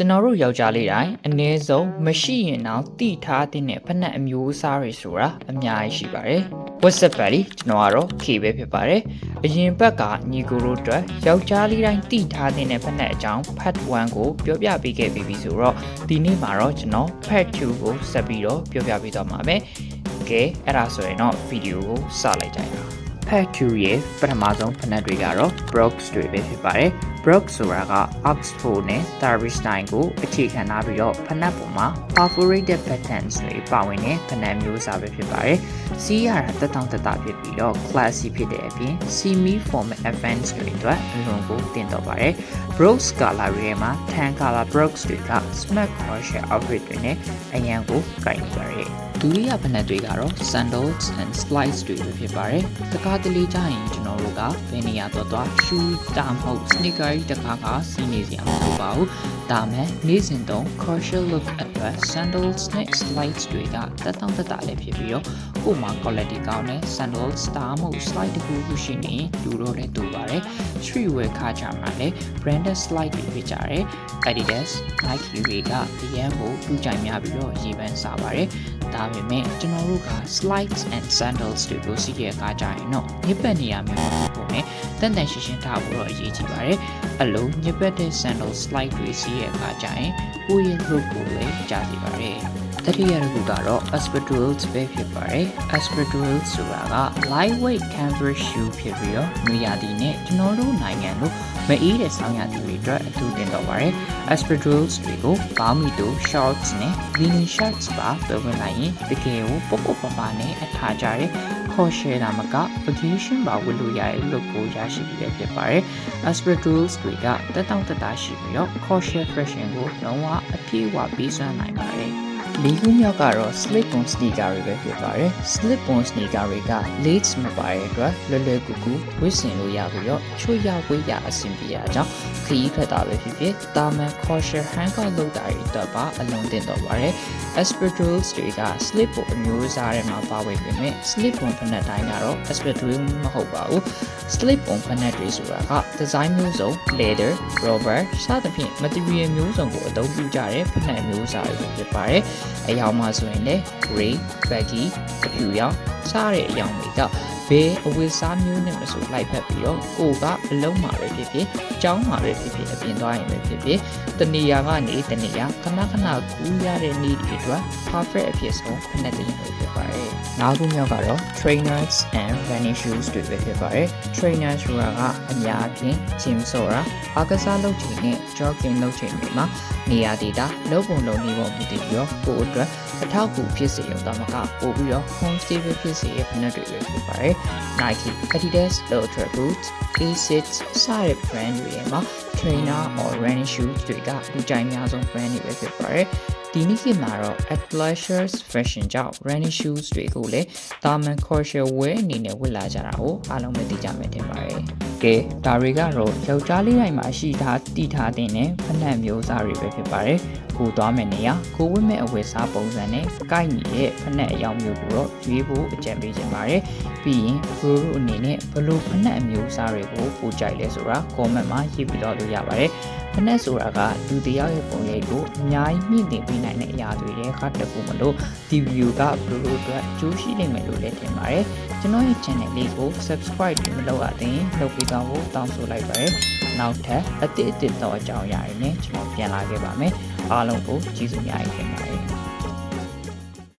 ကျွန်တော်တို့ယောက်ျားလေးတိုင်းအ ਨੇ ဆုံးမရှိရင်တော့တိထားတဲ့ဖက်နှက်အမျိုးအစားတွေဆိုတာအများကြီးရှိပါတယ်။ WhatsApp ပါလီကျွန်တော်ကတော့ K ပဲဖြစ်ပါတယ်။အရင်ဘက်ကညီကိုတို့အတွက်ယောက်ျားလေးတိုင်းတိထားတဲ့ဖက်နှက်အကြောင်း Part 1ကိုပြောပြပေးခဲ့ပြီးပြီဆိုတော့ဒီနေ့မှာတော့ကျွန်တော် Part 2ကိုဆက်ပြီးတော့ပြောပြပေးသွားမှာပဲ။ကဲအဲ့ဒါဆိုရင်တော့ဗီဒီယိုကိုစလိုက်ကြရအောင် Pack Q ရဲ့ပထမဆုံးဖနက်တွေကတော့ Brooks တွေပဲဖြစ်ပါတယ် Brooks ဆိုတာက Oxford နဲ့ Darbystein ကိုအခြေခံထားပြီးတော့ဖနက်ပေါ်မှာ perforated patterns တွေပါဝင်တဲ့ဖနက်မျိုးစားပဲဖြစ်ပါတယ်စီးရတာတက်တောင့်တက်တာဖြစ်ပြီးတော့ classy ဖြစ်တဲ့အပြင် semi formal advanced တွေအတွက်အလွန်ကိုတင်တော့ပါတယ် Brooks color တွေထဲမှာ tan color Brooks တွေက smart crochet outfit တွေနဲ့အရန်ကိုကိုင်နေပါတယ်ဒုတိယဖနက်တွေကတော့ sandals and slides တွေပဲဖြစ်ပါတယ်။တကားတလေကြရင်ကျွန်တော်တို့ကဘယ်နေရာတော့သွား shoe တာမဟုတ် sneaker ကြီးတကားကစီးနေစရာမလိုပါဘူး။ဒါမဲ့နေ့စဉ်သုံး casual look အတွက် sandals နဲ့ slides တွေကတက်တောင့်တက်တာလည်းဖြစ်ပြီးတော့ကို့မှာ quality ကောင်းတဲ့ sandals တာမဟုတ် slide တခုခုရှိနေလူတော့လည်းတူပါတယ်။ street wear ခါကြမှာလည်း branded slide တွေဖြစ်ကြတယ်။ Adidas, Nike တွေကဒီရန်ကိုတူကြိုင်များပြီးတော့ရေးပန်းစားပါတယ်။ဒါပေမဲ့ကျွန်တော်တို့က slides and sandals တွေကိုစီးရကားကြရင်တော့ညစ်ပတ်နေရမျိုးမဟုတ်ဘူးနဲ့ တန်တန်ရှင်းရှင်းထားဖို့တော့အရေးကြီးပါတယ်။အလုံးညစ်ပတ်တဲ့ sandal slide တွေစီးရကားကြရင်ကိုယ့်ရဲ့ look ကိုလည်းကြားစီပါတယ်။တတိယတစ်ခုကတော့ aspirations ပဲဖြစ်ပါတယ် aspirations ဆိုတာက lightweight canvas shoe ဖြစ်ပြီးတော့နွေရာသီနဲ့ကျွန်တော်တို့နိုင်ငံလို့မအေးတဲ့ဆောင်းရာသီတွေအတွက်အထူးတင်တော့ပါတယ် aspirations တွေကိုဘောင်းမီတို shorts နဲ့ mini shorts ပါပြောပြလိုက်ရင်တကယ်ကိုပုတ်ပုတ်ပပနဲ့အထားကြတဲ့ ခေါ်ရှယ်တာမက vacation ပါဝတ်လို့ရတဲ့ look ကိုရရှိပြီးလည်းဖြစ်ပါတယ် aspirations တွေကတက်တောင့်တက်တာရှိပြီးတော့ ခေါ်ရှယ် fashion ကိုလုံးဝအပြည့်အဝပေးစွမ်းနိုင်ပါတယ်လေးခုမြောက်ကတော့ slip on sneaker တွေပဲဖြစ်ပါတယ် slip on sneaker တွေက lace မပါတဲ့အတွက်လွယ်လွယ်ကူကူဝတ်ဆင်လို့ရပြီးတော့ချွတ်ရဝေးရအဆင်ပြေရကြောင်းခရီးထွက်တာပဲဖြစ်ဖြစ်တာမန် caution handcuff လုပ်တာတွေအတွက်ပါအလုံးတင်တော့ပါတယ် aspirations တွေက slip ကိုအမျိုးအစားထဲမှာပါဝင်ပေမဲ့ slip on ဖက်နှက်တိုင်းကတော့ aspirations မဟုတ်ပါဘူး slip on ဖက်နှက်တွေဆိုတာက design မျိုးစုံ leather rubber စသဖြင့် material မျိုးစုံကိုအသုံးပြုကြတဲ့ဖက်နှက်မျိုးစားတွေဖြစ်ပါတယ်အယောင်မှာဆိုရင်လည်း gray baggy အဖြူရောင်စတဲ့အယောင်တွေက ဘယ်အဝတ်စားမျိုးနဲ့မဆိုလိုက်ဖက်ပြီးတော့ကိုကအလုံးမှာပဲဖြစ်ဖြစ်ကြောင်းမှာပဲဖြစ်ဖြစ်အပြင်သွားရင်ပဲဖြစ်ဖြစ်တနေရာကနေတနေရာခဏခဏကူးရတဲ့နေ့တွေအတွက် perfect အဖြစ်ဆုံးဖက်နှက်တင်ပဲဖြစ်ပါတယ်။နောက်ခုမြောက်ကတော့ trainers and running shoes တွေပဲဖြစ်ပါတယ်။ trainer ဆိုတာကအများအပြား gym ဆိုတာအားကစားလုပ်ချိန်နဲ့ jogging လုပ်ချိန်တွေမှာနေရာဒေတာလုပ်ပုံလုပ်နည်းပုံမူတည်ပြီးတော့ကိုယ်အတွက်အထောက်အကူဖြစ်စေရုံတမကပို့ပြီးတော့ home stable ဖြစ်စေတဲ့ဖက်နှက်တွေပဲဖြစ်ပါတယ်။ Nike, Adidas, Ultra Boots, Asics စတဲ့ brand တွေရဲ့မှာ trainer or running shoes တွေကလူကြိုက်များဆုံး brand တွေပဲဖြစ်ပါတယ်။ဒီနေ့ခေတ်မှာတော့ athleisure fashion ကြောင့် running shoes တွေကိုလည်းတာမန် casual wear အနေနဲ့ဝတ်လာကြတာကိုအားလုံးပဲသိကြမယ်ထင်ပါတယ်။ကဲဒါတွေကတော့ယောက်ျားလေးတိုင်းမှာရှိထားတည်ထားတဲ့ဖက်နှက်မျိုးစားတွေပဲဖြစ်ပါတယ်။ ကိုသွားမယ်နေရကိုဝတ်မဲ့အဝတ်စားပုံစံနဲ့ကိုက်ညီတဲ့ဖက်နှက်အယောင်မျိုးကိုတော့ရွေးဖို့အကြံပေးချင်ပါတယ်။ပြီးရင်ဘရိုတို့အနေနဲ့ဘလို့ဖက်နှက်အမျိုးစားတွေကိုပိုကြိုက်လဲဆိုတာ comment မှာရေးပြီးတော့လို့ရပါတယ်။ဖက်နှက်ဆိုတာကလူတစ်ယောက်ရဲ့ပုံရိပ်ကိုအများကြီးမြင့်တင်ပေးနိုင်တဲ့အရာတွေတဲ့ခါတကူမလို့ဒီ view ကဘရိုတို့အတွက်အကျိုးရှိနိုင်မယ်လို့လည်းထင်ပါတယ်။ကျွန်တော်ရဲ့ channel လေးကို subscribe မလုပ်ရသေးရင်လုပ်ပြီးတော့တောင်းဆိုလိုက်ပါတယ်။နောက်ထပ်အသစ်အသစ်သောအကြောင်းအရာတွေနဲ့ကျွန်တော်ပြန်လာခဲ့ပါမယ်။ အားလုံးကိုကျေးဇူးများတင်ပါတယ်